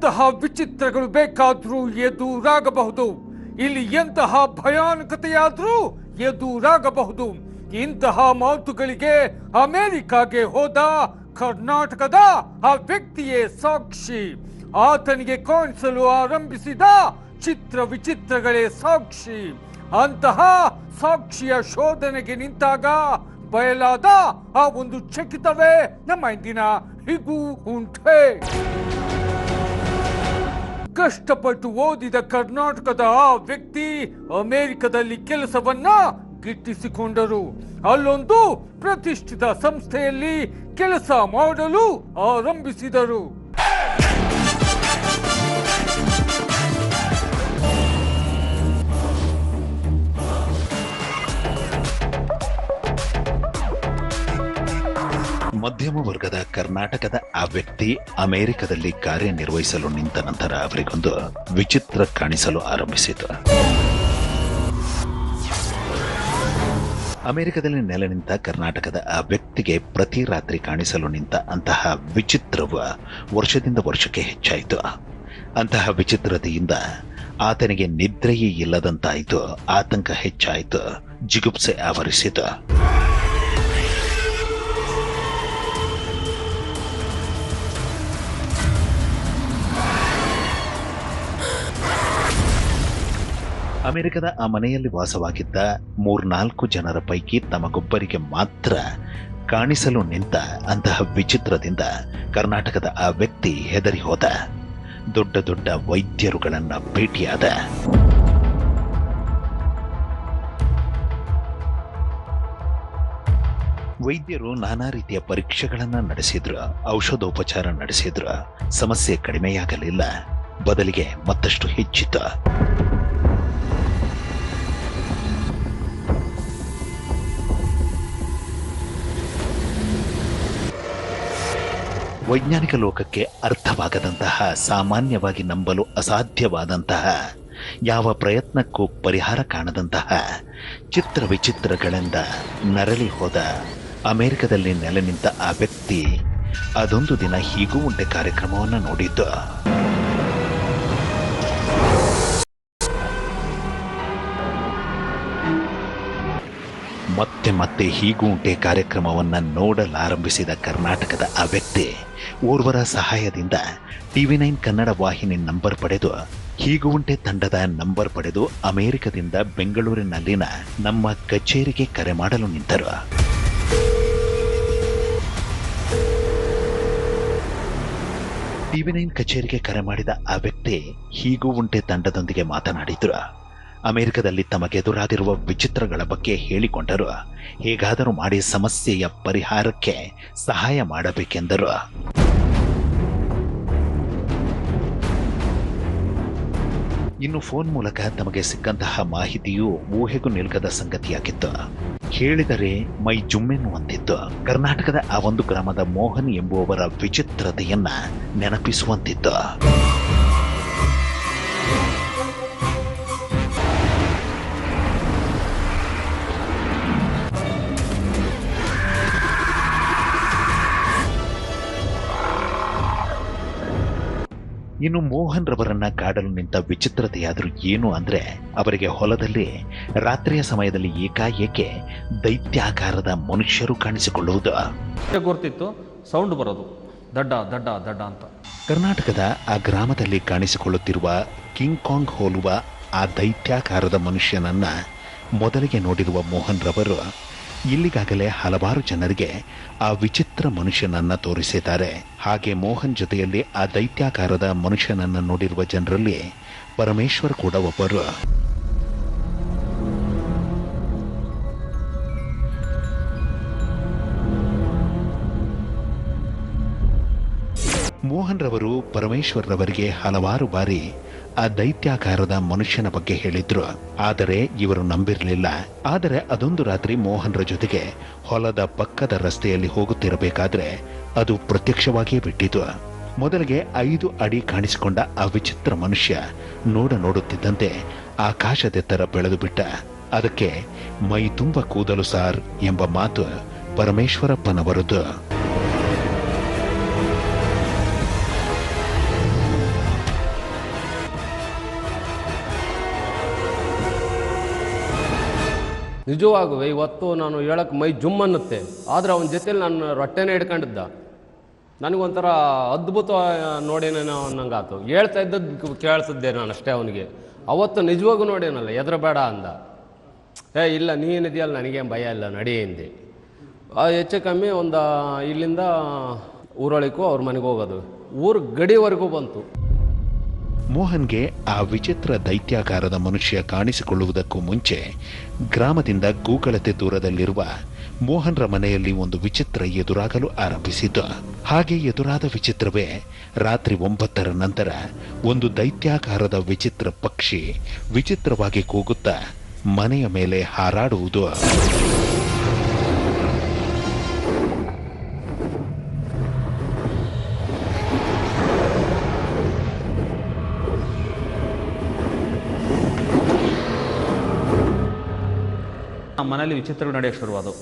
ಎಂತಹ ವಿಚಿತ್ರಗಳು ಬೇಕಾದರೂ ಎದುರಾಗಬಹುದು. ಇಲ್ಲಿ ಎಂತಹ ಭಯಾನಕತೆಯಾದರೂ ಎದುರಾಗಬಹುದು. ಇಂತಹ ಮಾತುಗಳಿಗೆ ಅಮೆರಿಕಾಗೆ ಹೋದ ಕರ್ನಾಟಕದ ಆ ವ್ಯಕ್ತಿಯೇ ಸಾಕ್ಷಿ. ಆತನಿಗೆ ಕಾಣಿಸಲು ಆರಂಭಿಸಿದ ಚಿತ್ರ ವಿಚಿತ್ರಗಳೇ ಸಾಕ್ಷಿ. ಅಂತಹ ಸಾಕ್ಷಿಯ ಶೋಧನೆಗೆ ನಿಂತಾಗ ಬಯಲಾದ ಆ ಒಂದು ಚಕಿತವೇ ನಮ್ಮ ಇಂದಿನ ಹಿಗು ಉಂಟೆ. ಕಷ್ಟಪಟ್ಟು ಓದಿದ ಕರ್ನಾಟಕದ ಆ ವ್ಯಕ್ತಿ ಅಮೆರಿಕದಲ್ಲಿ ಕೆಲಸವನ್ನ ಗಿಟ್ಟಿಸಿಕೊಂಡರು. ಅಲ್ಲೊಂದು ಪ್ರತಿಷ್ಠಿತ ಸಂಸ್ಥೆಯಲ್ಲಿ ಕೆಲಸ ಮಾಡಲು ಆರಂಭಿಸಿದರು. ಮಧ್ಯಮ ವರ್ಗದ ಕರ್ನಾಟಕದ ಆ ವ್ಯಕ್ತಿ ಅಮೆರಿಕದಲ್ಲಿ ಕಾರ್ಯನಿರ್ವಹಿಸಲು ನಿಂತ ನಂತರ ಅವರಿಗೊಂದು ವಿಚಿತ್ರ ಕಾಣಿಸಲು ಆರಂಭಿಸಿತು. ಅಮೆರಿಕದಲ್ಲಿ ನೆಲೆ ನಿಂತ ಕರ್ನಾಟಕದ ಆ ವ್ಯಕ್ತಿಗೆ ಪ್ರತಿ ರಾತ್ರಿ ಕಾಣಿಸಲು ನಿಂತ ಅಂತಹ ವಿಚಿತ್ರವ ವರ್ಷದಿಂದ ವರ್ಷಕ್ಕೆ ಹೆಚ್ಚಾಯಿತು. ಅಂತಹ ವಿಚಿತ್ರತೆಯಿಂದ ಆತನಿಗೆ ನಿದ್ರೆಯೇ ಇಲ್ಲದಂತಾಯಿತು. ಆತಂಕ ಹೆಚ್ಚಾಯಿತು. ಜಿಗುಪ್ಸೆ ಆವರಿಸಿತು. ಅಮೆರಿಕದ ಆ ಮನೆಯಲ್ಲಿ ವಾಸವಾಗಿದ್ದ ಮೂರ್ನಾಲ್ಕು ಜನರ ಪೈಕಿ ತಮಗೊಬ್ಬರಿಗೆ ಮಾತ್ರ ಕಾಣಿಸಲು ನಿಂತ ಅಂತಹ ವಿಚಿತ್ರದಿಂದ ಕರ್ನಾಟಕದ ಆ ವ್ಯಕ್ತಿ ಹೆದರಿ ಹೋದ. ದೊಡ್ಡ ದೊಡ್ಡ ವೈದ್ಯರುಗಳನ್ನ ಭೇಟಿಯಾದ. ವೈದ್ಯರು ನಾನಾ ರೀತಿಯ ಪರೀಕ್ಷೆಗಳನ್ನು ನಡೆಸಿದ್ರು, ಔಷಧೋಪಚಾರ ನಡೆಸಿದ್ರು. ಸಮಸ್ಯೆ ಕಡಿಮೆಯಾಗಲಿಲ್ಲ, ಬದಲಿಗೆ ಮತ್ತಷ್ಟು ಹೆಚ್ಚಿತು ವೈಜ್ಞಾನಿಕ ಲೋಕಕ್ಕೆ ಅರ್ಥವಾಗದಂತಹ, ಸಾಮಾನ್ಯವಾಗಿ ನಂಬಲು ಅಸಾಧ್ಯವಾದಂತಹ, ಯಾವ ಪ್ರಯತ್ನಕ್ಕೂ ಪರಿಹಾರ ಕಾಣದಂತಹ ಚಿತ್ರ ವಿಚಿತ್ರಗಳಿಂದ ನರಳಿ ಹೋದ ಅಮೆರಿಕದಲ್ಲಿ ನೆಲೆ ನಿಂತ ಆ ವ್ಯಕ್ತಿ ಅದೊಂದು ದಿನ ಹೀಗೂ ಉಂಟೆ ಕಾರ್ಯಕ್ರಮವನ್ನು ನೋಡಿದ್ದು. ಮತ್ತೆ ಮತ್ತೆ ಹೀಗೂಂಟೆ ಕಾರ್ಯಕ್ರಮವನ್ನು ನೋಡಲಾರಂಭಿಸಿದ ಕರ್ನಾಟಕದ ಆ ವ್ಯಕ್ತಿ ಓರ್ವರ ಸಹಾಯದಿಂದ ಟಿವಿ ನೈನ್ ಕನ್ನಡ ವಾಹಿನಿ ನಂಬರ್ ಪಡೆದು ಹೀಗುಂಟೆ ತಂಡದ ನಂಬರ್ ಪಡೆದು ಅಮೆರಿಕದಿಂದ ಬೆಂಗಳೂರಿನಲ್ಲಿನ ನಮ್ಮ ಕಚೇರಿಗೆ ಕರೆ ಮಾಡಲು ನಿಂತರು. ಟಿವಿ ನೈನ್ ಕಚೇರಿಗೆ ಕರೆ ಮಾಡಿದ ಆ ವ್ಯಕ್ತಿ ಹೀಗೂ ಉಂಟೆ ತಂಡದೊಂದಿಗೆ ಮಾತನಾಡಿದ್ರು. ಅಮೆರಿಕದಲ್ಲಿ ತಮಗೆದುರಾದಿರುವ ವಿಚಿತ್ರಗಳ ಬಗ್ಗೆ ಹೇಳಿಕೊಂಡರು. ಹೇಗಾದರೂ ಮಾಡಿ ಸಮಸ್ಯೆಯ ಪರಿಹಾರಕ್ಕೆ ಸಹಾಯ ಮಾಡಬೇಕೆಂದರು. ಇನ್ನು ಫೋನ್ ಮೂಲಕ ತಮಗೆ ಸಿಕ್ಕಂತಹ ಮಾಹಿತಿಯು ಊಹೆಗೂ ನಿಲ್ಗದ ಸಂಗತಿಯಾಗಿತ್ತು. ಹೇಳಿದರೆ ಮೈ ಜುಮ್ಮೆನ್ನುವಂತಿತ್ತು. ಕರ್ನಾಟಕದ ಆ ಒಂದು ಗ್ರಾಮದ ಮೋಹನ್ ಎಂಬುವವರ ವಿಚಿತ್ರತೆಯನ್ನ ನೆನಪಿಸುವಂತಿತ್ತು. ಇನ್ನು ಮೋಹನ್ ರವರನ್ನ ಕಾಡಲು ನಿಂತ ವಿಚಿತ್ರತೆಯಾದರೂ ಏನು ಅಂದ್ರೆ ಅವರಿಗೆ ಹೊಲದಲ್ಲಿ ರಾತ್ರಿಯ ಸಮಯದಲ್ಲಿ ಏಕಾಏಕೆ ದೈತ್ಯಾಕಾರದ ಮನುಷ್ಯರು ಕಾಣಿಸಿಕೊಳ್ಳುವುದು. ಗೊತ್ತಿತ್ತು ಸೌಂಡ್ ಬರೋದು. ದಡ್ಡ ದಡ್ಡ ದಡ್ಡ ಅಂತ. ಕರ್ನಾಟಕದ ಆ ಗ್ರಾಮದಲ್ಲಿ ಕಾಣಿಸಿಕೊಳ್ಳುತ್ತಿರುವ ಕಿಂಗ್ ಕಾಂಗ್ ಹೋಲುವ ಆ ದೈತ್ಯಾಕಾರದ ಮನುಷ್ಯನನ್ನ ಮೊದಲಿಗೆ ನೋಡಿರುವ ಮೋಹನ್ ರವರು ಇಲ್ಲಿಗಾಗಲೇ ಹಲವಾರು ಜನರಿಗೆ ಆ ವಿಚಿತ್ರ ಮನುಷ್ಯನನ್ನ ತೋರಿಸಿದ್ದಾರೆ. ಹಾಗೆ ಮೋಹನ್ ಜೊತೆಯಲ್ಲಿ ಆ ದೈತ್ಯಾಕಾರದ ಮನುಷ್ಯನನ್ನ ನೋಡಿರುವ ಜನರಲ್ಲಿ ಪರಮೇಶ್ವರ್ ಕೂಡ ಒಬ್ಬರು. ಮೋಹನ್ ರವರು ಪರಮೇಶ್ವರ್ ರವರಿಗೆ ಹಲವಾರು ಬಾರಿ ಆ ದೈತ್ಯಾಕಾರದ ಮನುಷ್ಯನ ಬಗ್ಗೆ ಹೇಳಿದ್ರು. ಆದರೆ ಇವರು ನಂಬಿರಲಿಲ್ಲ. ಆದರೆ ಅದೊಂದು ರಾತ್ರಿ ಮೋಹನ್ರ ಜೊತೆಗೆ ಹೊಲದ ಪಕ್ಕದ ರಸ್ತೆಯಲ್ಲಿ ಹೋಗುತ್ತಿರಬೇಕಾದ್ರೆ ಅದು ಪ್ರತ್ಯಕ್ಷವಾಗಿಯೇ ಬಿಟ್ಟಿತು. ಮೊದಲಿಗೆ ಐದು ಅಡಿ ಕಾಣಿಸಿಕೊಂಡ ಆ ವಿಚಿತ್ರ ಮನುಷ್ಯ ನೋಡ ನೋಡುತ್ತಿದ್ದಂತೆ ಆಕಾಶದೆತ್ತರ ಬೆಳೆದು ಬಿಟ್ಟ. ಅದಕ್ಕೆ ಮೈ ತುಂಬ ಕೂದಲು ಸಾರ್ ಎಂಬ ಮಾತು ಪರಮೇಶ್ವರಪ್ಪನವರದು. ನಿಜವಾಗೂ ಇವತ್ತು ನಾನು ಹೇಳಕ್ಕೆ ಮೈ ಜುಮ್ ಅನ್ನುತ್ತೆ. ಆದರೆ ಅವನ ಜೊತೇಲಿ ನಾನು ರೊಟ್ಟೆನೇ ಹಿಡ್ಕೊಂಡಿದ್ದ. ನನಗೊಂಥರ ಅದ್ಭುತ ನೋಡೇನೇನೋ ಅನ್ನಂಗಾತು ಹೇಳ್ತಾ ಇದ್ದದ್ದು ಕೇಳ್ತಿದ್ದೆ ನಾನು ಅಷ್ಟೇ ಅವನಿಗೆ. ಅವತ್ತು ನಿಜವಾಗೂ ನೋಡೇನಲ್ಲ ಎದುರಬೇಡ ಅಂದ. ಏ ಇಲ್ಲ, ನೀನಿದೆಯಲ್ಲ, ನನಗೇನು ಭಯ ಇಲ್ಲ, ನಡಿ ಹಿಂದೆ ಹೆಚ್ಚು ಕಮ್ಮಿ ಒಂದು, ಇಲ್ಲಿಂದ ಊರೊಳಗೂ ಅವ್ರ ಮನೆಗೆ ಹೋಗೋದು. ಊರು ಗಡಿವರೆಗೂ ಬಂತು. ಮೋಹನ್ಗೆ ಆ ವಿಚಿತ್ರ ದೈತ್ಯಾಕಾರದ ಮನುಷ್ಯ ಕಾಣಿಸಿಕೊಳ್ಳುವುದಕ್ಕೂ ಮುಂಚೆ ಗ್ರಾಮದಿಂದ ಗೂಗಳತೆ ದೂರದಲ್ಲಿರುವ ಮೋಹನ್ರ ಮನೆಯಲ್ಲಿ ಒಂದು ವಿಚಿತ್ರ ಎದುರಾಗಲು ಆರಂಭಿಸಿತು ಹಾಗೆ ಎದುರಾದ ವಿಚಿತ್ರವೇ ರಾತ್ರಿ ಒಂಬತ್ತರ ನಂತರ ಒಂದು ದೈತ್ಯಾಕಾರದ ವಿಚಿತ್ರ ಪಕ್ಷಿ ವಿಚಿತ್ರವಾಗಿ ಕೂಗುತ್ತಾ ಮನೆಯ ಮೇಲೆ ಹಾರಾಡುವುದು. ನಮ್ಮ ಮನೇಲಿ ವಿಚಿತ್ರಗಳು ನಡೆಯೋಕ್ಕೆ ಶುರುವಾದವು.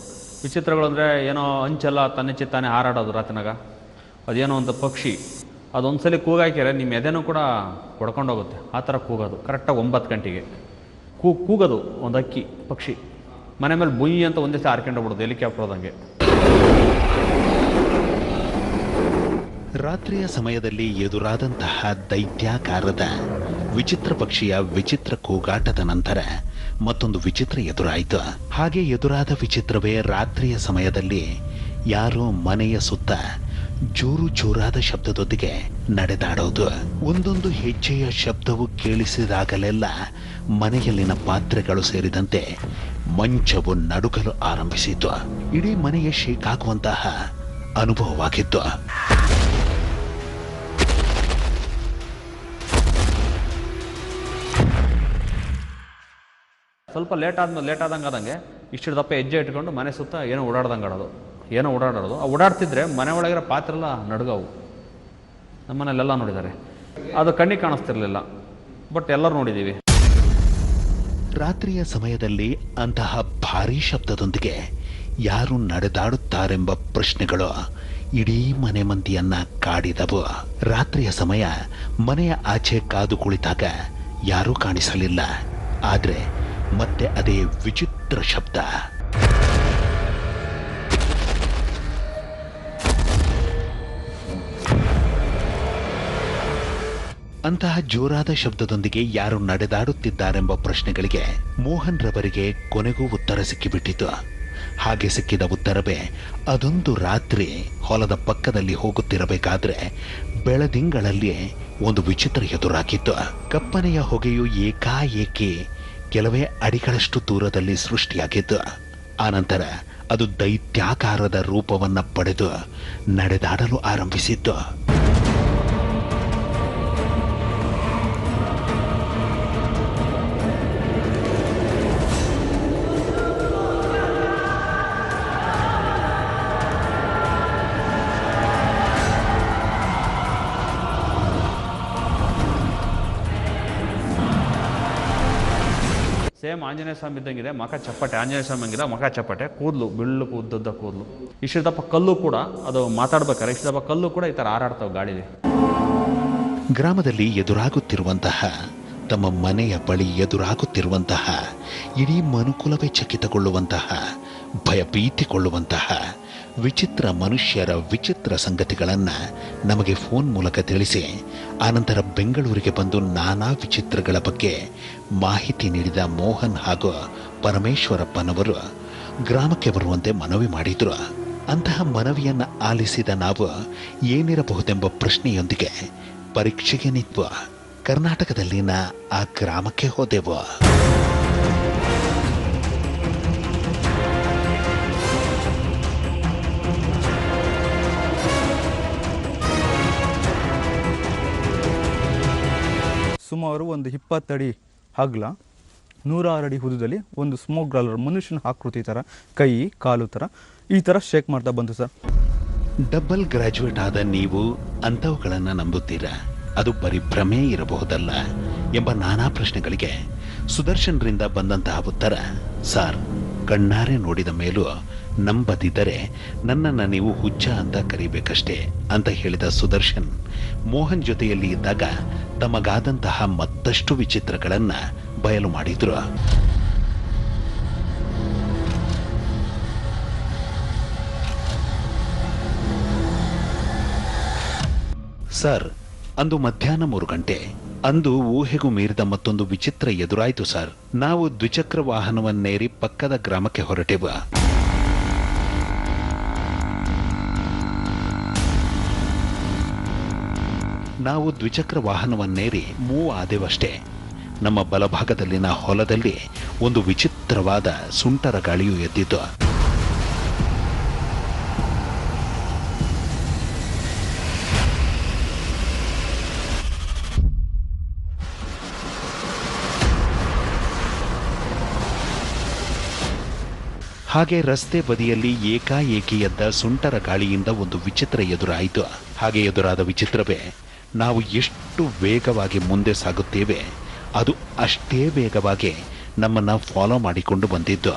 ವಿಚಿತ್ರಗಳು ಅಂದರೆ ಏನೋ ಅಂಚೆಲ್ಲ ತನ್ನಿಚ್ಚಿ ತಾನೇ ಹಾರಾಡೋದು ರಾತ್ರಿನಾಗ. ಅದೇನೋ ಒಂದು ಪಕ್ಷಿ. ಅದೊಂದ್ಸಲಿ ಕೂಗಾಕಿದ್ರೆ ನಿಮ್ಮ ಎದೆನೂ ಕೂಡ ಹೊಡ್ಕೊಂಡೋಗುತ್ತೆ. ಆ ಥರ ಕೂಗೋದು. ಕರೆಕ್ಟಾಗಿ ಒಂಬತ್ತು ಗಂಟೆಗೆ. ಕೂ, ಕೂಗೋದು ಒಂದು ಅಕ್ಕಿ, ಪಕ್ಷಿ. ಮನೆ ಮೇಲೆ ಬುಯಿ ಅಂತ ಒಂದೇ ಸಲ ಹಾರ್ಕೊಂಡೋಗ್ಬಿಡೋದು ಎಲ್ಲಿ ಹೆಲಿಕಾಪ್ಟರ್ ಹೋದಂಗೆ ರಾತ್ರಿಯ ಸಮಯದಲ್ಲಿ ಎದುರಾದಂತಹ ದೈತ್ಯಾಕಾರದ ವಿಚಿತ್ರ ಪಕ್ಷಿಯ ವಿಚಿತ್ರ ಕೂಗಾಟದ ನಂತರ ಮತ್ತೊಂದು ವಿಚಿತ್ರ ಎದುರಾಯಿತು. ಹಾಗೆ ಎದುರಾದ ವಿಚಿತ್ರವೇ ರಾತ್ರಿಯ ಸಮಯದಲ್ಲಿ ಯಾರೋ ಮನೆಯ ಸುತ್ತ ಜೋರು ಜೋರಾದ ಶಬ್ದದೊಂದಿಗೆ ನಡೆದಾಡೋದು. ಒಂದೊಂದು ಹೆಜ್ಜೆಯ ಶಬ್ದವು ಕೇಳಿಸಿದಾಗಲೆಲ್ಲ ಮನೆಯಲ್ಲಿನ ಪಾತ್ರೆಗಳು ಸೇರಿದಂತೆ ಮಂಚವು ನಡುಗಲು ಆರಂಭಿಸಿತು. ಇಡೀ ಮನೆಯ ಶೇಕಾಗುವಂತಹ ಅನುಭವವಾಗಿತ್ತು. ಸ್ವಲ್ಪ ಲೇಟ್ ಆದ್ಮೇಲೆ ಲೇಟ್ ಆದಂಗೆ ಆದಂಗೆ ಇಷ್ಟು ದಪ್ಪ ಹೆಜ್ಜೆ ಇಟ್ಕೊಂಡು ಮನೆ ಸುತ್ತ ಏನೋ ಓಡಾಡ್ದಂಗೆ ಆಡೋದು, ಏನೋ ಓಡಾಡೋದು. ಆ ಓಡಾಡ್ತಿದ್ರೆ ಮನೆ ಒಳಗಿರೋ ಪಾತ್ರೆಲ್ಲ ನಡ್ಗವು. ನಮ್ಮನೇಲೆಲ್ಲ ನೋಡಿದ್ದಾರೆ. ಅದು ಕಣ್ಣಿಗೆ ಕಾಣಿಸ್ತಿರ್ಲಿಲ್ಲ ಬಟ್ ಎಲ್ಲರೂ ನೋಡಿದ್ದೀವಿ. ರಾತ್ರಿಯ ಸಮಯದಲ್ಲಿ ಅಂತಹ ಭಾರೀ ಶಬ್ದದೊಂದಿಗೆ ಯಾರು ನಡೆದಾಡುತ್ತಾರೆಂಬ ಪ್ರಶ್ನೆಗಳು ಇಡೀ ಮನೆ ಮಂದಿಯನ್ನ ಕಾಡಿದವು. ರಾತ್ರಿಯ ಸಮಯ ಮನೆಯ ಆಚೆ ಕಾದು ಕುಳಿತಾಗ ಯಾರೂ ಕಾಣಿಸಲಿಲ್ಲ. ಆದ್ರೆ ಮತ್ತೆ ಅದೇ ವಿಚಿತ್ರ ಶಬ್ದ. ಅಂತಹ ಜೋರಾದ ಶಬ್ದದೊಂದಿಗೆ ಯಾರು ನಡೆದಾಡುತ್ತಿದ್ದಾರೆಂಬ ಪ್ರಶ್ನೆಗಳಿಗೆ ಮೋಹನ್ ರವರಿಗೆ ಕೊನೆಗೂ ಉತ್ತರ ಸಿಕ್ಕಿಬಿಟ್ಟಿತು. ಹಾಗೆ ಸಿಕ್ಕಿದ ಉತ್ತರವೇ, ಅದೊಂದು ರಾತ್ರಿ ಹೊಲದ ಪಕ್ಕದಲ್ಲಿ ಹೋಗುತ್ತಿರಬೇಕಾದ್ರೆ ಬೆಳದಿಂಗಳಲ್ಲಿ ಒಂದು ವಿಚಿತ್ರ ಎದುರಾಗಿತ್ತು. ಕಪ್ಪನೆಯ ಹೊಗೆಯು ಏಕಾಏಕಿ ಕೆಲವೇ ಅಡಿಗಳಷ್ಟು ದೂರದಲ್ಲಿ ಸೃಷ್ಟಿಯಾಗಿದ್ದು. ಆನಂತರ ಅದು ದೈತ್ಯಾಕಾರದ ರೂಪವನ್ನ ಪಡೆದು ನಡೆದಾಡಲು ಆರಂಭಿಸಿತ್ತು ಸೇಮ್ ಆಂಜನೇಯ ಸ್ವಾಮಿ ಇದ್ದಂಗಿದೆ ಮಖ ಚಪ್ಪಟೆ, ಆಂಜನೇಯ ಸ್ವಾಮಿ ಹಂಗಿದೆ ಮಖ ಚಪ್ಪಟೆ, ಕೂದಲು, ಬಿಳ್ಳು ಉದ್ದದ್ದ ಕೂದಲು. ಇಷ್ಟು ದಪ್ಪ ಕಲ್ಲು ಕೂಡ, ಅದು ಮಾತಾಡ್ಬೇಕಾರೆ ಇಷ್ಟು ದಪ್ಪ ಕಲ್ಲು ಕೂಡ ಈ ಥರ ಹಾರಾಡ್ತಾವೆ ಗಾಳಿಲಿ ಗ್ರಾಮದಲ್ಲಿ ಎದುರಾಗುತ್ತಿರುವಂತಹ, ತಮ್ಮ ಮನೆಯ ಬಳಿ ಎದುರಾಗುತ್ತಿರುವಂತಹ, ಇಡೀ ಮನುಕುಲವೇ ಚಕಿತಗೊಳ್ಳುವಂತಹ, ಭಯಭೀತಿಗೊಳ್ಳುವಂತಹ ವಿಚಿತ್ರ ಮನುಷ್ಯರ ವಿಚಿತ್ರ ಸಂಗತಿಗಳನ್ನು ನಮಗೆ ಫೋನ್ ಮೂಲಕ ತಿಳಿಸಿ, ಆನಂತರ ಬೆಂಗಳೂರಿಗೆ ಬಂದು ನಾನಾ ವಿಚಿತ್ರಗಳ ಬಗ್ಗೆ ಮಾಹಿತಿ ನೀಡಿದ ಮೋಹನ್ ಹಾಗೂ ಪರಮೇಶ್ವರಪ್ಪನವರು ಗ್ರಾಮಕ್ಕೆ ಬರುವಂತೆ ಮನವಿ ಮಾಡಿದರು. ಅಂತಹ ಮನವಿಯನ್ನು ಆಲಿಸಿದ ನಾವು ಏನಿರಬಹುದೆಂಬ ಪ್ರಶ್ನೆಯೊಂದಿಗೆ ಪರೀಕ್ಷೆಗೆ ನಿಂತ್ವ ಕರ್ನಾಟಕದಲ್ಲಿನ ಆ ಗ್ರಾಮಕ್ಕೆ ಹೋದೆವು. ಸುಮಾರು ಒಂದು ಇಪ್ಪತ್ತಡಿ ಅಗಲ ನೂರಾರು ಅಡಿ ಉದ್ದದಲ್ಲಿ ಒಂದು ಸ್ಮೋಕ್ ಗ್ರಾಲರ್ ಮನುಷ್ಯನ ಆಕೃತಿ ಥರ ಕೈ, ಕಾಲು ಥರ ಈ ಥರ ಶೇಕ್ ಮಾಡ್ತಾ ಬಂತು ಸರ್. ಡಬಲ್ ಗ್ರಾಜುಯೇಟ್ ಆದ ನೀವು ಅಂಥವುಗಳನ್ನು ನಂಬುತ್ತೀರಾ? ಅದು ಪರಿಭ್ರಮೆ ಭ್ರಮೆ ಇರಬಹುದಲ್ಲ ಎಂಬ ನಾನಾ ಪ್ರಶ್ನೆಗಳಿಗೆ ಸುದರ್ಶನ್ರಿಂದ ಬಂದಂತಹ ಉತ್ತರ, ಸರ್, ಕಣ್ಣಾರೆ ನೋಡಿದ ಮೇಲೂ ನಂಬದಿದ್ದರೆ ನನ್ನನ್ನು ನೀವು ಹುಚ್ಚ ಅಂತ ಕರಿಬೇಕಷ್ಟೇ ಅಂತ ಹೇಳಿದ ಸುದರ್ಶನ್. ಮೋಹನ್ ಜೊತೆಯಲ್ಲಿ ಇದ್ದಾಗ ತಮಗಾದಂತಹ ಮತ್ತಷ್ಟು ವಿಚಿತ್ರಗಳನ್ನು ಬಯಲು ಮಾಡಿದ್ರು. ಸರ್, ಅಂದು ಮಧ್ಯಾಹ್ನ ಮೂರು ಗಂಟೆ. ಅಂದು ಊಹೆಗೂ ಮೀರಿದ ಮತ್ತೊಂದು ವಿಚಿತ್ರ ಎದುರಾಯಿತು ಸರ್. ನಾವು ದ್ವಿಚಕ್ರ ವಾಹನವನ್ನೇರಿ ಪಕ್ಕದ ಗ್ರಾಮಕ್ಕೆ ಹೊರಟೆವು. ನಾವು ದ್ವಿಚಕ್ರ ವಾಹನವನ್ನೇರಿ ಮೂವ್ ಆದೆವಷ್ಟೇ ನಮ್ಮ ಬಲಭಾಗದಲ್ಲಿನ ಹೊಲದಲ್ಲಿ ಒಂದು ವಿಚಿತ್ರವಾದ ಸುಂಟರ ಗಾಳಿಯು ಎದ್ದಿತು. ಹಾಗೆ ರಸ್ತೆ ಬದಿಯಲ್ಲಿ ಏಕಾಏಕಿ ಎದ್ದ ಸುಂಟರ ಗಾಳಿಯಿಂದ ಒಂದು ವಿಚಿತ್ರ ಎದುರಾಯಿತು. ಹಾಗೆ ಎದುರಾದ ವಿಚಿತ್ರವೇ ನಾವು ಎಷ್ಟು ವೇಗವಾಗಿ ಮುಂದೆ ಸಾಗುತ್ತೇವೆ, ಅದು ಅಷ್ಟೇ ವೇಗವಾಗಿ ನಮ್ಮನ್ನು ಫಾಲೋ ಮಾಡಿಕೊಂಡು ಬಂದಿದ್ದು.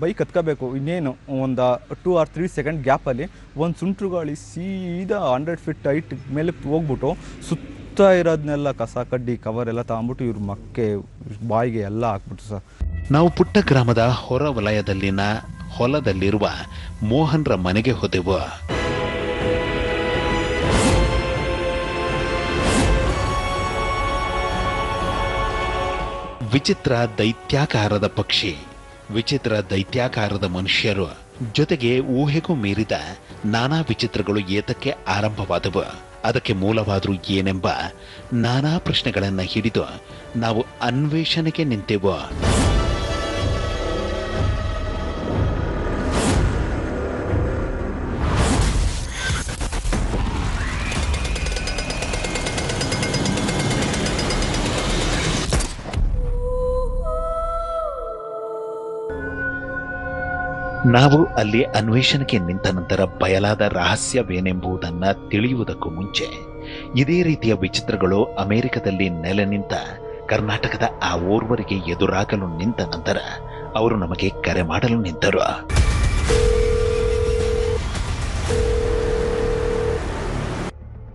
ಬೈಕ್ ಹತ್ಕೋಬೇಕು, ಇನ್ನೇನು, ಒಂದು ಟೂ ಆರ್ ತ್ರೀ ಸೆಕೆಂಡ್ ಗ್ಯಾಪಲ್ಲಿ ಒಂದು ಸುಂಟ್ರು ಗಾಳಿ ಸೀದಾ ಹಂಡ್ರೆಡ್ ಫಿಟ್ ಹೈಟ್ ಮೇಲೆ ಹೋಗ್ಬಿಟ್ಟು ಸುತ್ತ ಇರೋದನ್ನೆಲ್ಲ ಕಸ, ಕಡ್ಡಿ ಕವರ್ ಎಲ್ಲ ತಗೊಂಬಿಟ್ಟು ಇವ್ರ ಮಕ್ಕೆ ಬಾಯಿಗೆ ಎಲ್ಲ ಹಾಕ್ಬಿಟ್ಟು ಸರ್. ನಾವು ಪುಟ್ಟ ಗ್ರಾಮದ ಹೊರ ವಲಯದಲ್ಲಿನ ಹೊಲದಲ್ಲಿರುವ ಮೋಹನ್ರ ಮನೆಗೆ ಹೋದೆವು. ವಿಚಿತ್ರ ದೈತ್ಯಾಕಾರದ ಪಕ್ಷಿ, ವಿಚಿತ್ರ ದೈತ್ಯಾಕಾರದ ಮನುಷ್ಯರು ಜೊತೆಗೆ ಊಹೆಗೂ ಮೀರಿದ ನಾನಾ ವಿಚಿತ್ರಗಳು ಏತಕ್ಕೆ ಆರಂಭವಾದವು. ಅದಕ್ಕೆ ಮೂಲವಾದರೂ ಏನೆಂಬ ನಾನಾ ಪ್ರಶ್ನೆಗಳನ್ನು ಹಿಡಿದು ನಾವು ಅನ್ವೇಷಣೆಗೆ ನಿಂತೆವು. ನಾವು ಅಲ್ಲಿ ಅನ್ವೇಷಣೆಗೆ ನಿಂತ ನಂತರ ಬಯಲಾದ ರಹಸ್ಯವೇನೆಂಬುದನ್ನ ತಿಳಿಯುವುದಕ್ಕೂ ಮುಂಚೆ, ಇದೇ ರೀತಿಯ ವಿಚಿತ್ರಗಳು ಅಮೆರಿಕದಲ್ಲಿ ನೆಲೆ ನಿಂತ ಕರ್ನಾಟಕದ ಆ ಓರ್ವರಿಗೆ ಎದುರಾಗಲು ನಿಂತ ನಂತರ ಅವರು ನಮಗೆ ಕರೆ ಮಾಡಲು ನಿಂತರು.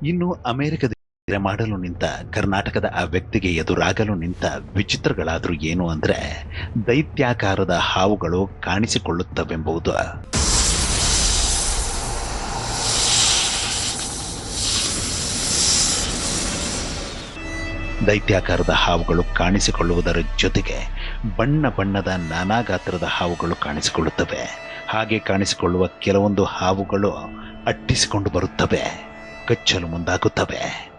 ಇನ್ನು ಅಮೆರಿಕದ ಮಾಡಲು ನಿಂತ ಕರ್ನಾಟಕದ ಆ ವ್ಯಕ್ತಿಗೆ ಎದುರಾಗಲು ನಿಂತ ವಿಚಿತ್ರಗಳಾದರೂ ಏನು ಅಂದ್ರೆ ದೈತ್ಯಾಕಾರದ ಹಾವುಗಳು ಕಾಣಿಸಿಕೊಳ್ಳುತ್ತವೆಂಬುದು. ದೈತ್ಯಾಕಾರದ ಹಾವುಗಳು ಕಾಣಿಸಿಕೊಳ್ಳುವುದರ ಜೊತೆಗೆ ಬಣ್ಣ ಬಣ್ಣದ ನಾನಾ ಗಾತ್ರದ ಹಾವುಗಳು ಕಾಣಿಸಿಕೊಳ್ಳುತ್ತವೆ. ಹಾಗೆ ಕಾಣಿಸಿಕೊಳ್ಳುವ ಕೆಲವೊಂದು ಹಾವುಗಳು ಅಟ್ಟಿಸಿಕೊಂಡು ಬರುತ್ತವೆ. ಕಚ್ಚಲು ಮುಂದಾಗುತ್ತವೆ.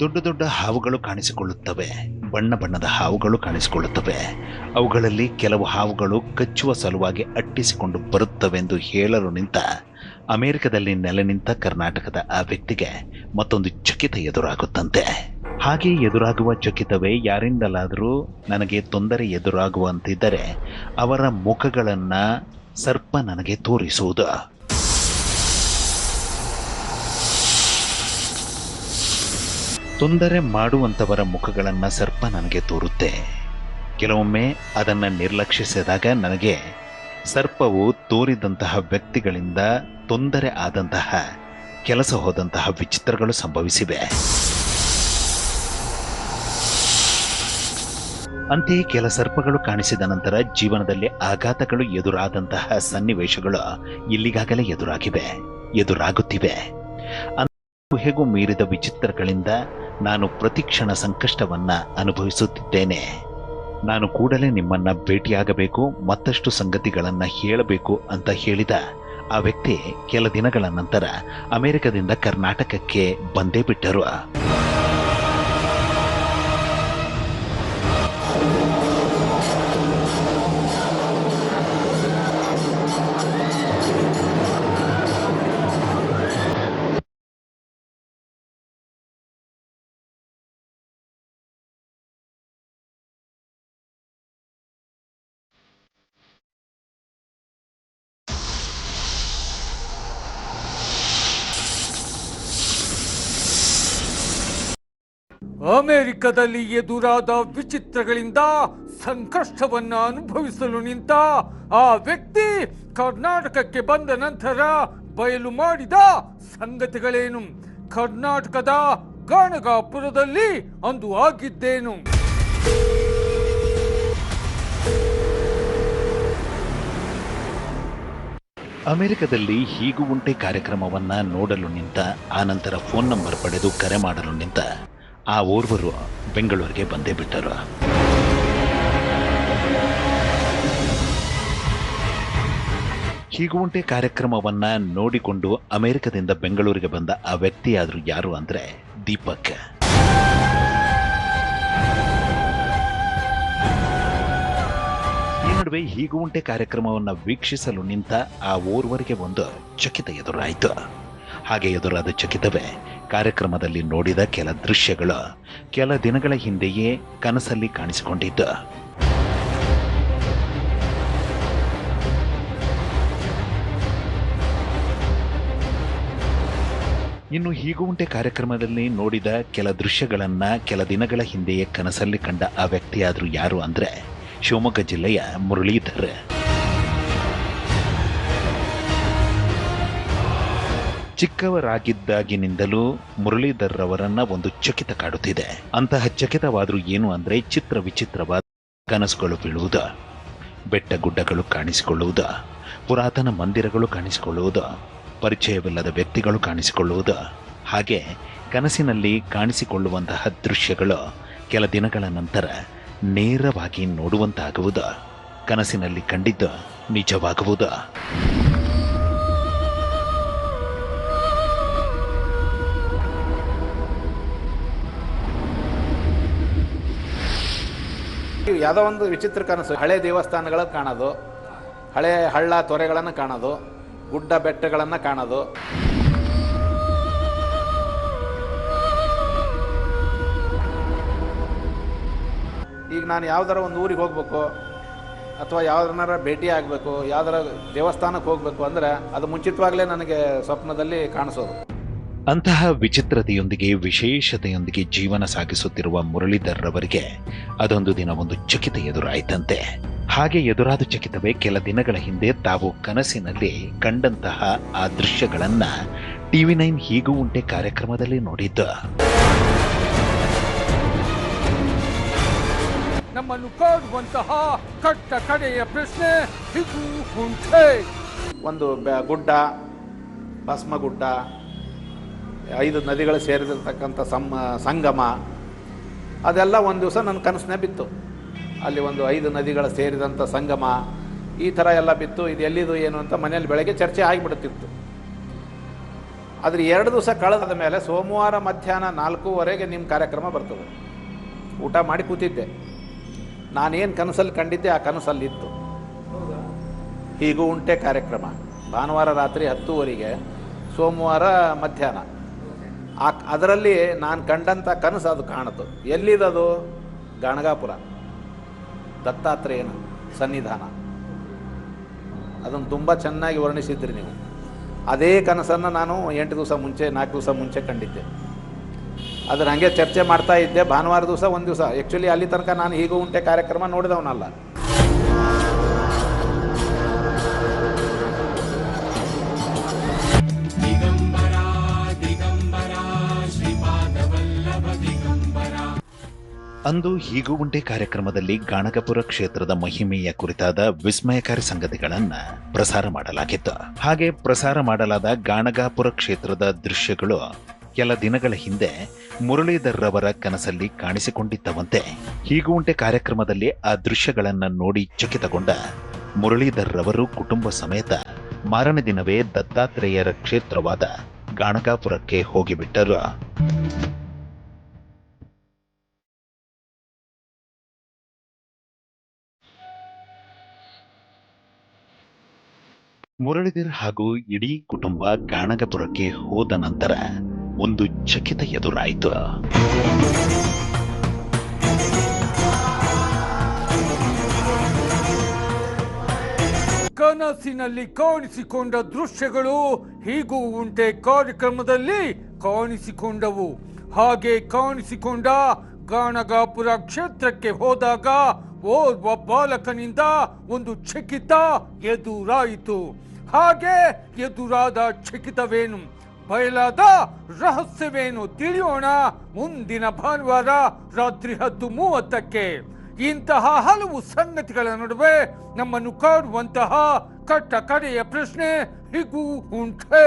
ದೊಡ್ಡ ದೊಡ್ಡ ಹಾವುಗಳು ಕಾಣಿಸಿಕೊಳ್ಳುತ್ತವೆ, ಬಣ್ಣ ಬಣ್ಣದ ಹಾವುಗಳು ಕಾಣಿಸಿಕೊಳ್ಳುತ್ತವೆ. ಅವುಗಳಲ್ಲಿ ಕೆಲವು ಹಾವುಗಳು ಕಚ್ಚುವ ಸಲುವಾಗಿ ಅಟ್ಟಿಸಿಕೊಂಡು ಬರುತ್ತವೆಂದು ಹೇಳಲು ನಿಂತ ಅಮೆರಿಕದಲ್ಲಿ ನೆಲೆ ನಿಂತ ಕರ್ನಾಟಕದ ಆ ವ್ಯಕ್ತಿಗೆ ಮತ್ತೊಂದು ಚಕಿತ ಎದುರಾಗುತ್ತಂತೆ. ಹಾಗೆ ಎದುರಾಗುವ ಚಕಿತವೇ ಯಾರಿಂದಲಾದರೂ ನನಗೆ ತೊಂದರೆ ಎದುರಾಗುವಂತಿದ್ದರೆ ಅವರ ಮುಖಗಳನ್ನು ಸರ್ಪ ನನಗೆ ತೋರಿಸುವುದು. ತೊಂದರೆ ಮಾಡುವಂಥವರ ಮುಖಗಳನ್ನು ಸರ್ಪ ನನಗೆ ತೋರುತ್ತೆ. ಕೆಲವೊಮ್ಮೆ ಅದನ್ನು ನಿರ್ಲಕ್ಷಿಸಿದಾಗ ನನಗೆ ಸರ್ಪವು ತೋರಿದಂತಹ ವ್ಯಕ್ತಿಗಳಿಂದ ತೊಂದರೆ ಆದಂತಹ, ಕೆಲಸ ಹೋದಂತಹ ವಿಚಿತ್ರಗಳು ಸಂಭವಿಸಿವೆ. ಅಂತೆಯೇ ಕೆಲ ಸರ್ಪಗಳು ಕಾಣಿಸಿದ ನಂತರ ಜೀವನದಲ್ಲಿ ಆಘಾತಗಳು ಎದುರಾದಂತಹ ಸನ್ನಿವೇಶಗಳು ಇಲ್ಲಿಗಾಗಲೇ ಎದುರಾಗಿವೆ, ಎದುರಾಗುತ್ತಿವೆ. ಹೇಗೂ ಮೀರಿದ ವಿಚಿತ್ರಗಳಿಂದ ನಾನು ಪ್ರತಿಕ್ಷಣ ಸಂಕಷ್ಟವನ್ನ ಅನುಭವಿಸುತ್ತಿದ್ದೇನೆ. ನಾನು ಕೂಡಲೇ ನಿಮ್ಮನ್ನ ಭೇಟಿಯಾಗಬೇಕು, ಮತ್ತಷ್ಟು ಸಂಗತಿಗಳನ್ನ ಹೇಳಬೇಕು ಅಂತ ಹೇಳಿದ ಆ ವ್ಯಕ್ತಿ ಕೆಲ ದಿನಗಳ ನಂತರ ಅಮೆರಿಕದಿಂದ ಕರ್ನಾಟಕಕ್ಕೆ ಬಂದೇ ಬಿಟ್ಟರು. ಅಮೆರಿಕದಲ್ಲಿ ಎದುರಾದ ವಿಚಿತ್ರಗಳಿಂದ ಸಂಕಷ್ಟವನ್ನ ಅನುಭವಿಸಲು ನಿಂತ ಆ ವ್ಯಕ್ತಿ ಕರ್ನಾಟಕಕ್ಕೆ ಬಂದ ನಂತರ ಬಯಲು ಮಾಡಿದ ಸಂಗತಿಗಳೇನು? ಕರ್ನಾಟಕದ ಗಾಣಗಾಪುರದಲ್ಲಿ ಅಂದು ಆಗಿದ್ದೇನು? ಅಮೆರಿಕದಲ್ಲಿ ಹೀಗೂ ಉಂಟೆ ಕಾರ್ಯಕ್ರಮವನ್ನ ನೋಡಲು ನಿಂತ ಆನಂತರ ಫೋನ್ ನಂಬರ್ ಪಡೆದು ಕರೆ ಮಾಡಲು ನಿಂತ ಆ ಓರ್ವರು ಬೆಂಗಳೂರಿಗೆ ಬಂದೇ ಬಿಟ್ಟರು. ಹೀಗುಂಟೆ ಕಾರ್ಯಕ್ರಮವನ್ನ ನೋಡಿಕೊಂಡು ಅಮೆರಿಕದಿಂದ ಬೆಂಗಳೂರಿಗೆ ಬಂದ ಆ ವ್ಯಕ್ತಿಯಾದರೂ ಯಾರು ಅಂದ್ರೆ ದೀಪಕ್. ಈ ನಡುವೆ ಹೀಗುಂಟೆ ಕಾರ್ಯಕ್ರಮವನ್ನ ವೀಕ್ಷಿಸಲು ನಿಂತ ಆ ಓರ್ವರಿಗೆ ಒಂದು ಚಕಿತ ಎದುರಾಯಿತು. ಹಾಗೆ ಎದುರಾದ ಚಕಿತವೇ ಕಾರ್ಯಕ್ರಮದಲ್ಲಿ ನೋಡಿದ ಕೆಲ ದೃಶ್ಯಗಳು ಕೆಲ ದಿನಗಳ ಹಿಂದೆಯೇ ಕನಸಲ್ಲಿ ಕಾಣಿಸಿಕೊಂಡಿದ್ದು. ಇನ್ನು ಹೀಗುಂಟೆ ಕಾರ್ಯಕ್ರಮದಲ್ಲಿ ನೋಡಿದ ಕೆಲ ದೃಶ್ಯಗಳನ್ನ ಕೆಲ ದಿನಗಳ ಹಿಂದೆಯೇ ಕನಸಲ್ಲಿ ಕಂಡ ಆ ವ್ಯಕ್ತಿಯಾದರೂ ಯಾರು ಅಂದ್ರೆ ಶಿವಮೊಗ್ಗ ಜಿಲ್ಲೆಯ ಮುರಳೀಧರ್. ಚಿಕ್ಕವರಾಗಿದ್ದಾಗಿನಿಂದಲೂ ಮುರಳೀಧರ್ ಅವರನ್ನ ಒಂದು ಚಕಿತ ಕಾಡುತ್ತಿದೆ. ಅಂತಹ ಚಕಿತವಾದರೂ ಏನು ಅಂದ್ರೆ ಚಿತ್ರ ವಿಚಿತ್ರವಾದ ಕನಸುಗಳು ಬೀಳುವುದ, ಬೆಟ್ಟ ಗುಡ್ಡಗಳು ಕಾಣಿಸಿಕೊಳ್ಳುವುದ, ಪುರಾತನ ಮಂದಿರಗಳು ಕಾಣಿಸಿಕೊಳ್ಳುವುದ, ಪರಿಚಯವಿಲ್ಲದ ವ್ಯಕ್ತಿಗಳು ಕಾಣಿಸಿಕೊಳ್ಳುವುದ. ಹಾಗೆ ಕನಸಿನಲ್ಲಿ ಕಾಣಿಸಿಕೊಳ್ಳುವಂತಹ ದೃಶ್ಯಗಳು ಕೆಲ ದಿನಗಳ ನಂತರ ನೇರವಾಗಿ ನೋಡುವಂತಾಗುವುದ. ಕನಸಿನಲ್ಲಿ ಕಂಡಿದ್ದ ನಿಜವಾಗುವುದು. ಯಾವುದೋ ಒಂದು ವಿಚಿತ್ರ ಕನಸು, ಹಳೆ ದೇವಸ್ಥಾನಗಳನ್ನು ಕಾಣೋದು, ಹಳೆ ಹಳ್ಳ ತೊರೆಗಳನ್ನು ಕಾಣೋದು, ಗುಡ್ಡ ಬೆಟ್ಟಗಳನ್ನು ಕಾಣೋದು. ಈಗ ನಾನು ಯಾವ್ದಾರ ಒಂದು ಊರಿಗೆ ಹೋಗ್ಬೇಕು, ಅಥವಾ ಯಾವ್ದನ್ನಾರ ಭೇಟಿ ಆಗಬೇಕು, ಯಾವ್ದಾರ ದೇವಸ್ಥಾನಕ್ಕೆ ಹೋಗಬೇಕು ಅಂದರೆ ಅದು ಮುಂಚಿತವಾಗಲೇ ನನಗೆ ಸ್ವಪ್ನದಲ್ಲಿ ಕಾಣಿಸೋದು. ಅಂತಹ ವಿಚಿತ್ರತೆಯೊಂದಿಗೆ ವಿಶೇಷತೆಯೊಂದಿಗೆ ಜೀವನ ಸಾಗಿಸುತ್ತಿರುವ ಮುರಳೀಧರ್ ರವರಿಗೆ ಅದೊಂದು ದಿನ ಒಂದು ಚಕಿತ ಎದುರಾಯಿತಂತೆ. ಹಾಗೆ ಎದುರಾದ ಚಕಿತವೇ ಕೆಲ ದಿನಗಳ ಹಿಂದೆ ತಾವು ಕನಸಿನಲ್ಲಿ ಕಂಡಂತಹ ಆ ದೃಶ್ಯಗಳನ್ನ ಟಿವಿ ನೈನ್ ಹೀಗೂ ಉಂಟೆ ಕಾರ್ಯಕ್ರಮದಲ್ಲಿ ನೋಡಿದ್ದು. ನಮ್ಮನ್ನು ಕಾಡುವಂತಹ ಕಟ್ಟ ಕಡೆಯ ಪ್ರಶ್ನೆ ಒಂದು ಗುಡ್ಡ ಭಸ್ಮ ಗುಡ್ಡ ಭಸ್ಮಗುಡ್ಡ ಐದು ನದಿಗಳು ಸೇರಿದಿರ್ತಕ್ಕಂಥ ಸಮ ಸಂಗಮ, ಅದೆಲ್ಲ ಒಂದು ದಿವಸ ನನ್ನ ಕನಸನ್ನೇ ಬಿತ್ತು. ಅಲ್ಲಿ ಒಂದು ಐದು ನದಿಗಳು ಸೇರಿದಂಥ ಸಂಗಮ, ಈ ಥರ ಎಲ್ಲ ಬಿತ್ತು. ಇದು ಎಲ್ಲಿದು ಏನು ಅಂತ ಮನೆಯಲ್ಲಿ ಬೆಳಗ್ಗೆ ಚರ್ಚೆ ಆಗಿಬಿಡುತ್ತಿತ್ತು ಆದರೆ ಎರಡು ದಿವಸ ಕಳೆದ ಮೇಲೆ ಸೋಮವಾರ ಮಧ್ಯಾಹ್ನ ನಾಲ್ಕೂವರೆಗೆ ನಿಮ್ಮ ಕಾರ್ಯಕ್ರಮ ಬರ್ತದೆ. ಊಟ ಮಾಡಿ ಕೂತಿದ್ದೆ. ನಾನೇನು ಕನಸಲ್ಲಿ ಕಂಡಿದ್ದೆ ಆ ಕನಸಲ್ಲಿತ್ತು. ಹೀಗೂ ಉಂಟೆ ಕಾರ್ಯಕ್ರಮ. ಭಾನುವಾರ ರಾತ್ರಿ ಹತ್ತುವರೆಗೆ ಸೋಮವಾರ ಮಧ್ಯಾಹ್ನ. ಆ ಅದರಲ್ಲಿ ನಾನು ಕಂಡಂಥ ಕನಸು ಅದು ಕಾಣಿತು ಎಲ್ಲಿದದು? ಗಣಗಾಪುರ. ದತ್ತಾತ್ರೇಯನ ಸನ್ನಿಧಾನ. ಅದನ್ನು ತುಂಬ ಚೆನ್ನಾಗಿ ವರ್ಣಿಸಿದ್ರಿ ನೀವು. ಅದೇ ಕನಸನ್ನು ನಾನು ಎಂಟು ದಿವಸ ಮುಂಚೆ, ನಾಲ್ಕು ದಿವಸ ಮುಂಚೆ ಕಂಡಿದ್ದೆ. ಅದನ್ನು ಹಂಗೆ ಚರ್ಚೆ ಮಾಡ್ತಾ ಇದ್ದೆ ಭಾನುವಾರ ದಿವಸ, ಒಂದು ದಿವಸ. ಆ್ಯಕ್ಚುಲಿ ಅಲ್ಲಿ ತನಕ ನಾನು ಹೀಗೂ ಉಂಟೆ ಕಾರ್ಯಕ್ರಮ ನೋಡಿದವನಲ್ಲ. ಅಂದು ಹೀಗೂ ಉಂಟೆ ಕಾರ್ಯಕ್ರಮದಲ್ಲಿ ಗಾಣಗಪುರ ಕ್ಷೇತ್ರದ ಮಹಿಮೆಯ ಕುರಿತಾದ ವಿಸ್ಮಯಕಾರಿ ಸಂಗತಿಗಳನ್ನ ಪ್ರಸಾರ ಮಾಡಲಾಗಿತ್ತು. ಹಾಗೆ ಪ್ರಸಾರ ಮಾಡಲಾದ ಗಾಣಗಾಪುರ ಕ್ಷೇತ್ರದ ದೃಶ್ಯಗಳು ಕೆಲ ದಿನಗಳ ಹಿಂದೆ ಮುರಳೀಧರ್ ರವರ ಕನಸಲ್ಲಿ ಕಾಣಿಸಿಕೊಂಡಿದ್ದವಂತೆ. ಹೀಗುಂಟೆ ಕಾರ್ಯಕ್ರಮದಲ್ಲಿ ಆ ದೃಶ್ಯಗಳನ್ನು ನೋಡಿ ಚಕಿತಗೊಂಡ ಮುರಳೀಧರ್ರವರು ಕುಟುಂಬ ಸಮೇತ ಮಾರನೇ ದಿನವೇ ದತ್ತಾತ್ರೇಯರ ಕ್ಷೇತ್ರವಾದ ಗಾಣಗಾಪುರಕ್ಕೆ ಹೋಗಿಬಿಟ್ಟರು. ಮುರಳೀಧರ್ ಹಾಗೂ ಇಡೀ ಕುಟುಂಬ ಗಾಣಗಪುರಕ್ಕೆ ಹೋದ ನಂತರ ಒಂದು ಚಕಿತ ಎದುರಾಯಿತು. ಕನಸಿನಲ್ಲಿ ಕಾಣಿಸಿಕೊಂಡ ದೃಶ್ಯಗಳು ಹೀಗೂ ಉಂಟೆ ಕಾರ್ಯಕ್ರಮದಲ್ಲಿ ಕಾಣಿಸಿಕೊಂಡವು. ಹಾಗೆ ಕಾಣಿಸಿಕೊಂಡ ಗಾಣಗಾಪುರ ಕ್ಷೇತ್ರಕ್ಕೆ ಹೋದಾಗ ಓರ್ವ ಬಾಲಕನಿಂದ ಒಂದು ಚಕಿತ ಎದುರಾಯಿತು. ಹಾಗೆ ಎದುರಾದ ಚಕಿತವೇನು? ಬಯಲಾದ ರಹಸ್ಯವೇನು? ತಿಳಿಯೋಣ ಮುಂದಿನ ಭಾನುವಾರ ರಾತ್ರಿ ಹತ್ತು ಮೂವತ್ತಕ್ಕೆ. ಇಂತಹ ಹಲವು ಸಂಗತಿಗಳ ನಡುವೆ ನಮ್ಮನ್ನು ಕಾಡುವಂತಹ ಕಟ್ಟ ಕಡೆಯ ಪ್ರಶ್ನೆ ಹೀಗೂ ಉಂಟೆ.